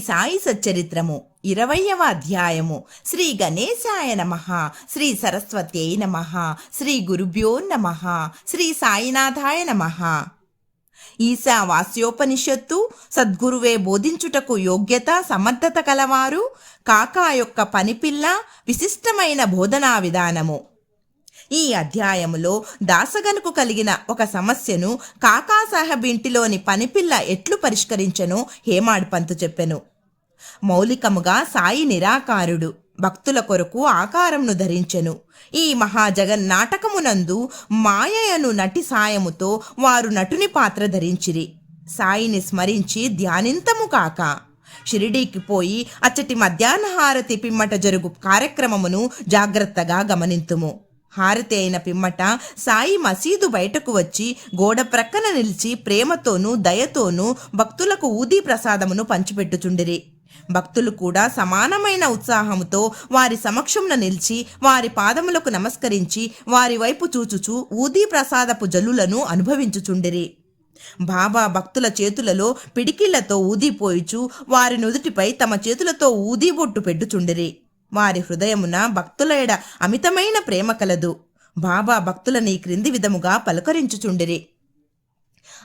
సాయి సచ్చరిత్రము ఇరవయవ అధ్యాయము. శ్రీ గణేశాయ నమ. శ్రీ సరస్వత్యై నమ. శ్రీ గురుభ్యో నమ. శ్రీ సాయినాథాయ నమ. ఈశా వాస్యోపనిషత్తు సద్గురువే బోధించుటకు యోగ్యత సమర్థత కలవారు కాకా యొక్క పనిపిల్ల విశిష్టమైన బోధనా విధానము. ఈ అధ్యాయములో దాసగనుకు కలిగిన ఒక సమస్యను కాకాసాహెబ్ ఇంటిలోని పనిపిల్ల ఎట్లు పరిష్కరించను హేమాడ్ పంతు చెప్పెను. మౌలికముగా సాయి నిరాకారుడు. భక్తుల కొరకు ఆకారంను ధరించెను. ఈ మహాజగన్నాటకమునందు మాయయను నటి సాయముతో వారు నటుని పాత్ర ధరించిరి. సాయిని స్మరించి ధ్యానింతము కాక. షిరిడీకి పోయి అచ్చటి మధ్యాహ్న హారతి పిమ్మట జరుగు కార్యక్రమమును జాగ్రత్తగా గమనింతుము. హారతి అయిన పిమ్మట సాయి మసీదు బయటకు వచ్చి గోడ ప్రక్కన నిలిచి ప్రేమతోనూ దయతోనూ భక్తులకు ఊదీ ప్రసాదమును పంచిపెట్టుచుండిరి. భక్తులు కూడా సమానమైన ఉత్సాహంతో వారి సమక్షంలో నిలిచి వారి పాదములకు నమస్కరించి వారి వైపు చూచుచూ ఊదీ ప్రసాదపు జల్లులను అనుభవించుచుండిరి. బాబా భక్తుల చేతులలో పిడికిళ్ళతో ఊదిపోయిచు వారి నుదుటిపై తమ చేతులతో ఊదీ బొట్టు పెట్టుచుండిరి. వారి హృదయమున భక్తుల ఎడ అమితమైన ప్రేమ కలదు. బాబా భక్తులని క్రింది విధముగా పలకరించుచుండిరి.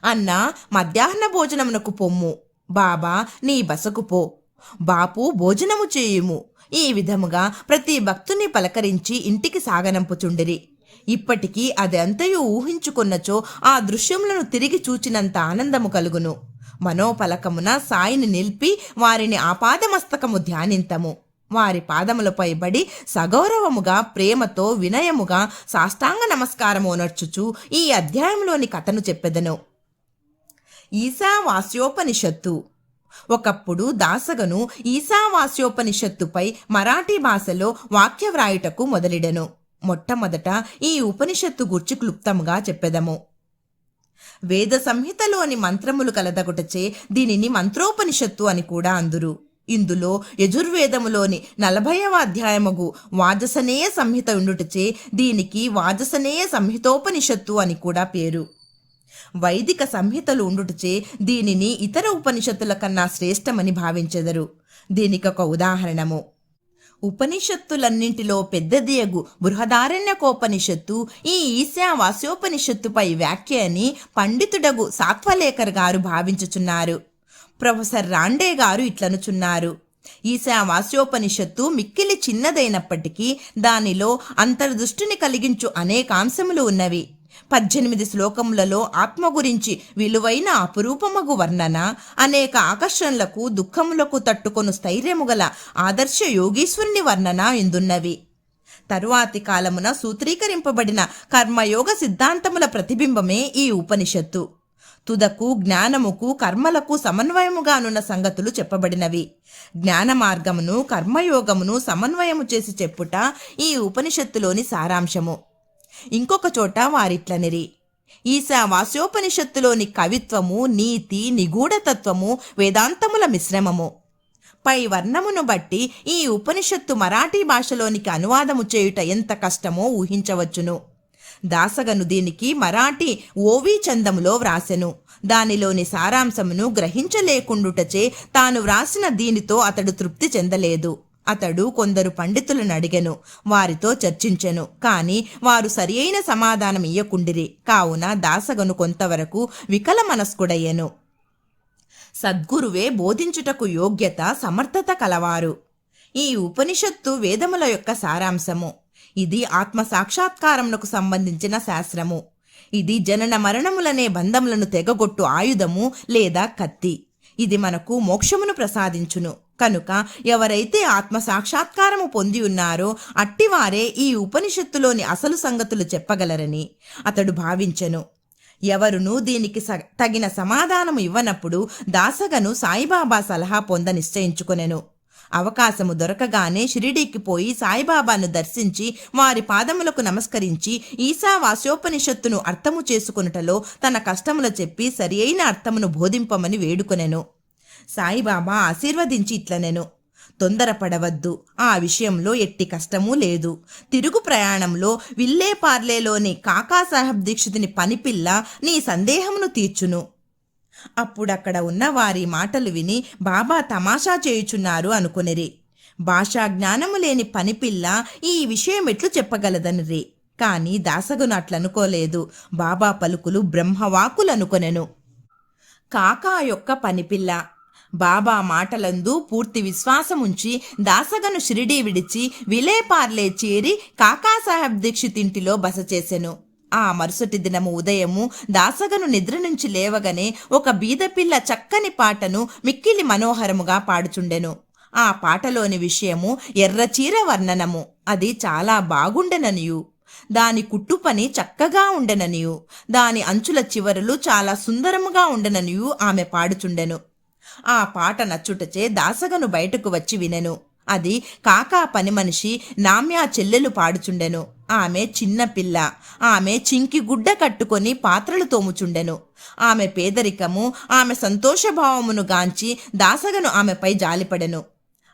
అన్న మధ్యాహ్న భోజనమునకు పొమ్ము. బాబా నీ బసకు పో. బాపు భోజనము చేయుము. ఈ విధముగా ప్రతి భక్తుని పలకరించి ఇంటికి సాగనంపుచుండిరి. ఇప్పటికీ అదంతయు ఊహించుకున్నచో ఆ దృశ్యములను తిరిగి చూచినంత ఆనందము కలుగును. మనోపలకమున సాయిని నిలిపి వారిని ఆపాదమస్తకము ధ్యానింతము. వారి పాదములపై బడి సగౌరవముగా ప్రేమతో వినయముగా సాష్టాంగ నమస్కారము నర్చుచు ఈ అధ్యాయంలోని కథను చెప్పెదను. ఈశావాస్యోపనిషత్తు. ఒకప్పుడు దాసగను ఈశావాస్యోపనిషత్తుపై మరాఠీ భాషలో వాక్య వ్రాయుటకు మొదలెడెను. మొట్టమొదట ఈ ఉపనిషత్తు గుర్చి క్లుప్తంగా చెప్పెదము. వేద సంహితలోని మంత్రములు కలదగుటచే దీనిని మంత్రోపనిషత్తు అని కూడా అందురు. ఇందులో యజుర్వేదములోని నలభైవ అధ్యాయముగు వాజసనేయ సంహిత ఉండుటచే దీనికి వాజసనేయ సంహితోపనిషత్తు అని కూడా పేరు. వైదిక సంహితలు ఉండుటచే దీనిని ఇతర ఉపనిషత్తుల కన్నా శ్రేష్టమని భావించెదరు. దీనికి ఒక ఉదాహరణము. ఉపనిషత్తులన్నింటిలో పెద్దదియగు బృహదారణ్యకోపనిషత్తు ఈ ఈశావాస్యోపనిషత్తుపై వ్యాఖ్య అని పండితుడగు సాత్వలేఖర్ గారు భావించుచున్నారు. ప్రొఫెసర్ రాండే గారు ఇట్లనుచున్నారు. ఈశావాస్యోపనిషత్తు మిక్కిలి చిన్నదైనప్పటికీ దానిలో అంతర్దృష్టిని కలిగించు అనేక అంశములు ఉన్నవి. పద్దెనిమిది శ్లోకములలో ఆత్మ గురించి విలువైన అపురూపమగు వర్ణన అనేక ఆకర్షణలకు దుఃఖములకు తట్టుకొను స్థైర్యము గల ఆదర్శ యోగీశ్వరుని వర్ణన ఎందున్నవి. తరువాతి కాలమున సూత్రీకరింపబడిన కర్మయోగ సిద్ధాంతముల ప్రతిబింబమే ఈ ఉపనిషత్తు. తుదకు జ్ఞానముకు కర్మలకు సమన్వయముగానున్న సంగతులు చెప్పబడినవి. జ్ఞాన మార్గమును కర్మయోగమును సమన్వయము చేసి చెప్పుట ఈ ఉపనిషత్తులోని సారాంశము. ఇంకొక చోట వారిట్లనిరి. ఈశా వాస్యోపనిషత్తులోని కవిత్వము నీతి నిగూఢతత్వము వేదాంతముల మిశ్రమము. పై వర్ణమును బట్టి ఈ ఉపనిషత్తు మరాఠీ భాషలోనికి అనువాదము చేయుట ఎంత కష్టమో ఊహించవచ్చును. దాసగను దీనికి మరాఠీ ఓవీ చందములో వ్రాసెను. దానిలోని సారాంశమును గ్రహించలేకుండుటచే తాను వ్రాసిన దీనితో అతడు తృప్తి చెందలేదు. అతడు కొందరు పండితులను అడిగెను వారితో చర్చించెను. కాని వారు సరియైన సమాధానం ఇయ్యకుండిరి. కావున దాసగను కొంతవరకు వికల మనస్కుడయ్యెను సద్గురువే బోధించుటకు యోగ్యత సమర్థత కలవారు. ఈ ఉపనిషత్తు వేదముల యొక్క సారాంశము. ఇది ఆత్మ సాక్షాత్కారమునకు సంబంధించిన శాస్త్రము. ఇది జనన మరణములనే బంధములను తెగగొట్టు ఆయుధము లేదా కత్తి. ఇది మనకు మోక్షమును ప్రసాదించును. కనుక ఎవరైతే ఆత్మ సాక్షాత్కారము పొంది ఉన్నారో అట్టివారే ఈ ఉపనిషత్తులోని అసలు సంగతులు చెప్పగలరని అతడు భావించెను. ఎవరును దీనికి తగిన సమాధానము ఇవ్వనప్పుడు దాసగను సాయిబాబా సలహా పొంద నిశ్చయించుకొనెను. అవకాశము దొరకగానే షిరిడీకి పోయి సాయిబాబాను దర్శించి వారి పాదములకు నమస్కరించి ఈశా వాసోపనిషత్తును అర్థము చేసుకొనుటలో తన కష్టములు చెప్పి సరియైన అర్థమును బోధింపమని వేడుకొనెను. సాయిబాబా ఆశీర్వదించి ఇట్లనెను. తొందరపడవద్దు. ఆ విషయంలో ఎట్టి కష్టమూ లేదు. తిరుగు ప్రయాణంలో విల్లేపార్లేలోని కాకాసాహెబ్ దీక్షితుని పనిపిల్ల నీ సందేహమును తీర్చును. అప్పుడక్కడ ఉన్న వారి మాటలు విని బాబా తమాషా చేయుచున్నారు అనుకునిరి. భాషా జ్ఞానము లేని పనిపిల్ల ఈ విషయం ఎట్లు చెప్పగలదనిరి. కాని దాసగును అట్లనుకోలేదు. బాబా పలుకులు బ్రహ్మవాకులనుకొనెను. కాకా యొక్క పనిపిల్ల. బాబా మాటలందు పూర్తి విశ్వాసముంచి దాసగను షిరిడీ విడిచి విలేపార్లే చేరి కాకాసాహెబ్ దీక్షితింటిలో బస చేసెను. ఆ మరుసటి దినము ఉదయము దాసగను నిద్ర నుంచి లేవగానే ఒక బీదపిల్ల చక్కని పాటను మిక్కిలి మనోహరముగా పాడుచుండెను. ఆ పాటలోని విషయము ఎర్రచీర వర్ణనము. అది చాలా బాగుండెననియు. దాని కుట్టు పని చక్కగా ఉండెననియు. దాని అంచుల చివరలు చాలా సుందరముగా ఉండెననియు ఆమె పాడుచుండెను. ఆ పాట నచ్చుటచే దాసగను బయటకు వచ్చి వినెను. అది కాకా పని మనిషి నామ్యా చెల్లెలు పాడుచుండెను. ఆమె చిన్న పిల్ల. ఆమె చింకి గుడ్డ కట్టుకొని పాత్రలు తోముచుండెను. ఆమె పేదరికము ఆమె సంతోషభావమును గాంచి దాసగను ఆమెపై జాలిపడెను.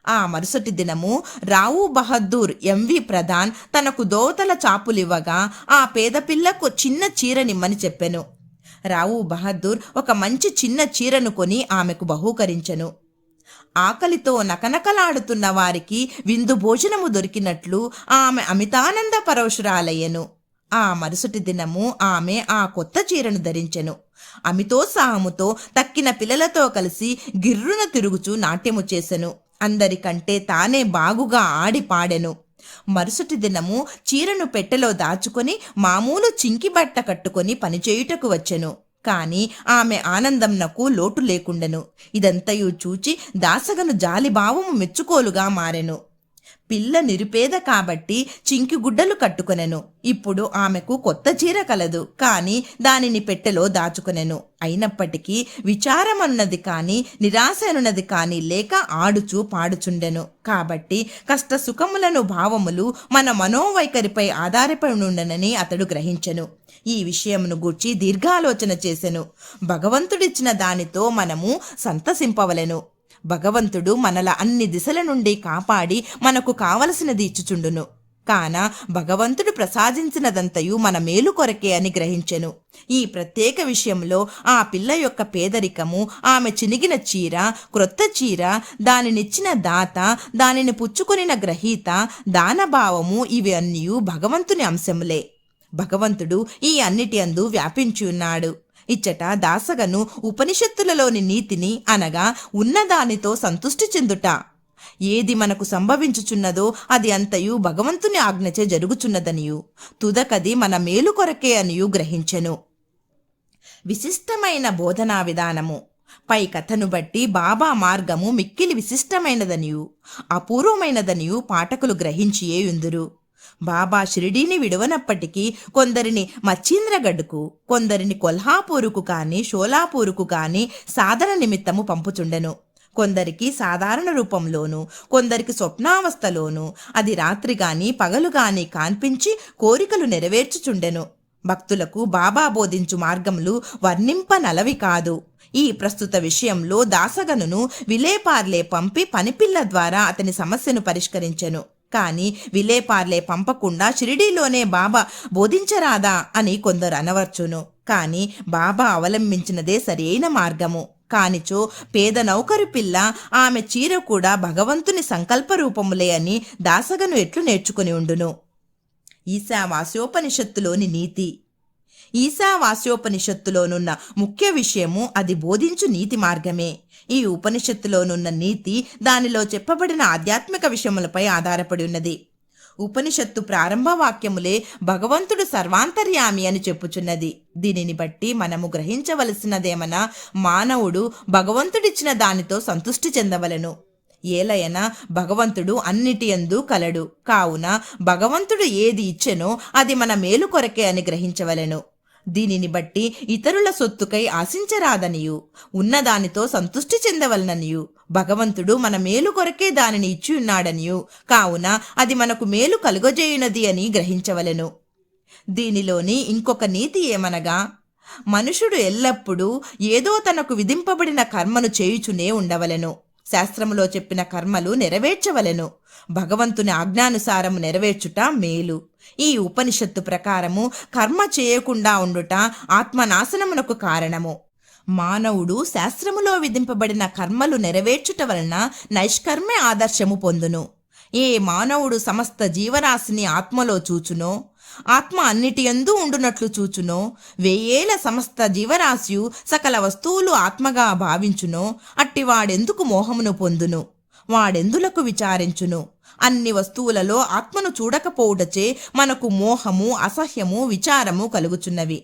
ఆ మరుసటి దినము రావు బహద్దూర్ ఎంవి ప్రధాన్ తనకు దోతల చాపులివ్వగా ఆ పేద పిల్లకు చిన్న చీరనిమ్మని చెప్పెను. రావు బహదూర్ ఒక మంచి చిన్న చీరను కొని ఆమెకు బహూకరించెను. ఆకలితో నకనకలాడుతున్న వారికి విందు భోజనము దొరికినట్లు ఆమె అమితానంద పరవశురాలయ్యను. ఆ మరుసటి దినము ఆమె ఆ కొత్త చీరను ధరించెను. అమితోత్సాహముతో తక్కిన పిల్లలతో కలిసి గిర్రున తిరుగుచూ నాట్యము చేసెను. అందరికంటే తానే బాగుగా ఆడి పాడెను. మరుసటి దినము చీరను పెట్టెలో దాచుకొని మామూలు చింకి బట్ట కట్టుకొని పనిచేయుటకు వచ్చెను. కాని ఆమె ఆనందంనకు లోటు లేకుండెను. ఇదంతయు చూచి దాసగను జాలిభావము మెచ్చుకోలుగా మారెను. పిల్ల నిరుపేద కాబట్టి చింకి గుడ్డలు కట్టుకొనెను. ఇప్పుడు ఆమెకు కొత్త చీర కలదు. కాని దానిని పెట్టెలో దాచుకొనెను. అయినప్పటికీ విచారమన్నది కాని నిరాశనున్నది కాని లేక ఆడుచు పాడుచుండెను. కాబట్టి కష్ట సుఖములను భావములు మన మనోవైఖరిపై ఆధారపడి ఉండనని అతడు గ్రహించెను. ఈ విషయమును గూర్చి దీర్ఘాలోచన చేసెను. భగవంతుడిచ్చిన దానితో మనము సంతసింపవలెను. భగవంతుడు మనల అన్ని దిశల నుండి కాపాడి మనకు కావలసినది ఇచ్చుచుండును. కాన భగవంతుడు ప్రసాదించినదంతయు మన మేలు కొరకే అని గ్రహించెను. ఈ ప్రత్యేక విషయంలో ఆ పిల్ల యొక్క పేదరికము ఆమె చినిగిన చీర క్రొత్త చీర దానినిచ్చిన దాత దానిని పుచ్చుకొనిన గ్రహీత దానభావము ఇవి అన్నీ భగవంతుని అంశములే. భగవంతుడు ఈ అన్నిటి అందు వ్యాపించి ఉన్నాడు. ఇచ్చట దాసగను ఉపనిషత్తులలోని నీతిని అనగా ఉన్నదానితో సంతుష్టి చెందుట. ఏది మనకు సంభవించుచున్నదో అది అంతయు భగవంతుని ఆజ్ఞచే జరుగుచున్నదనియు. తుదకది మన మేలు కొరకే అనియు గ్రహించెను. విశిష్టమైన బోధనా విధానము. పై కథను బట్టి బాబా మార్గము మిక్కిలి విశిష్టమైనదనియు. అపూర్వమైనదనియు పాఠకులు గ్రహించియేయుందురు బాబా షిరిడీని విడవనప్పటికీ కొందరిని మచ్చీంద్రగఢ్కు కొందరిని కొల్హాపూరుకు కానీ షోలాపూరుకు కానీ సాధన నిమిత్తము పంపుచుండెను. కొందరికి సాధారణ రూపంలోను కొందరికి స్వప్నావస్థలోను అది రాత్రి గాని పగలు గాని కాన్పించి కోరికలు నెరవేర్చుచుండెను. భక్తులకు బాబా బోధించు మార్గములు వర్ణింపనలవి కాదు. ఈ ప్రస్తుత విషయంలో దాసగనును విలేపార్లే పంపి పనిపిల్ల ద్వారా అతని సమస్యను పరిష్కరించెను. కానీ విలేపార్లే పంపకుండా షిరిడీలోనే బాబా బోధించరాదా అని కొందరు అనవచ్చును. కాని బాబా అవలంబించినదే సరియైన మార్గము. కానిచో పేద నౌకరు పిల్ల ఆమె చీర కూడా భగవంతుని సంకల్ప రూపములే అని దాసగను ఎట్లు నేర్చుకుని ఉండును? ఈశావాస్యోపనిషత్తులోని నీతి. ఈశావాస్యోపనిషత్తులోనున్న ముఖ్య విషయము అది బోధించు నీతి మార్గమే. ఈ ఉపనిషత్తులోనున్న నీతి దానిలో చెప్పబడిన ఆధ్యాత్మిక విషయములపై ఆధారపడి ఉన్నది. ఉపనిషత్తు ప్రారంభ వాక్యములే భగవంతుడు సర్వాంతర్యామి అని చెప్పుచున్నది. దీనిని బట్టి మనము గ్రహించవలసినదేమన మానవుడు భగవంతుడిచ్చిన దానితో సంతుష్టి చెందవలెను. ఏలయన భగవంతుడు అన్నిటి యందు కలడు. కావున భగవంతుడు ఏది ఇచ్చెనో అది మన మేలు కొరకే అని గ్రహించవలెను. దీనిని బట్టి ఇతరుల సొత్తుకై ఆశించరాదనియు. ఉన్నదానితో సంతుష్టి చెందవలననియు. భగవంతుడు మన మేలు కొరకే దానిని ఇచ్చి ఉన్నాడనియు. కావున అది మనకు మేలు కలుగజేయునది అని గ్రహించవలెను. దీనిలోని ఇంకొక నీతి ఏమనగా మనుషుడు ఎల్లప్పుడూ ఏదో తనకు విధింపబడిన కర్మను చేయుచునే ఉండవలెను. శాస్త్రములో చెప్పిన కర్మలు నెరవేర్చవలెను. భగవంతుని ఆజ్ఞానుసారము నెరవేర్చుట మేలు. ఈ ఉపనిషత్తు ప్రకారము కర్మ చేయకుండా ఉండుట ఆత్మనాశనమునకు కారణము. మానవుడు శాస్త్రములో విధింపబడిన కర్మలు నెరవేర్చుట వలన నైష్కర్మే ఆదర్శము పొందును. ఏ మానవుడు సమస్త జీవరాశిని ఆత్మలో చూచునో ఆత్మ అన్నిటి ఎందు ఉండునట్లు చూచునో వెయ్యేల సమస్త జీవరాశియు సకల వస్తువులు ఆత్మగా భావించునో అట్టివాడెందుకు మోహమును పొందును? వాడెందులకు విచారించును? అన్ని వస్తువులలో ఆత్మను చూడకపోవుటచే మనకు మోహము అసహ్యము విచారము కలుగుచున్నవి.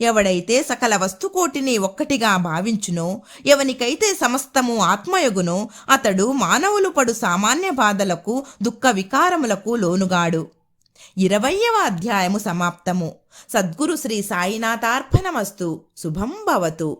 ఎవడైతే సకల వస్తుకోటిని ఒక్కటిగా భావించునో ఎవనికైతే సమస్తము ఆత్మయగునో అతడు మానవులు పడు సామాన్య బాధలకు దుఃఖ వికారములకు లోనుగాడు. ఇరవయవ అధ్యాయము సమాప్తము. సద్గురు శ్రీ సాయినాథార్పణమస్తు. శుభం భవతు.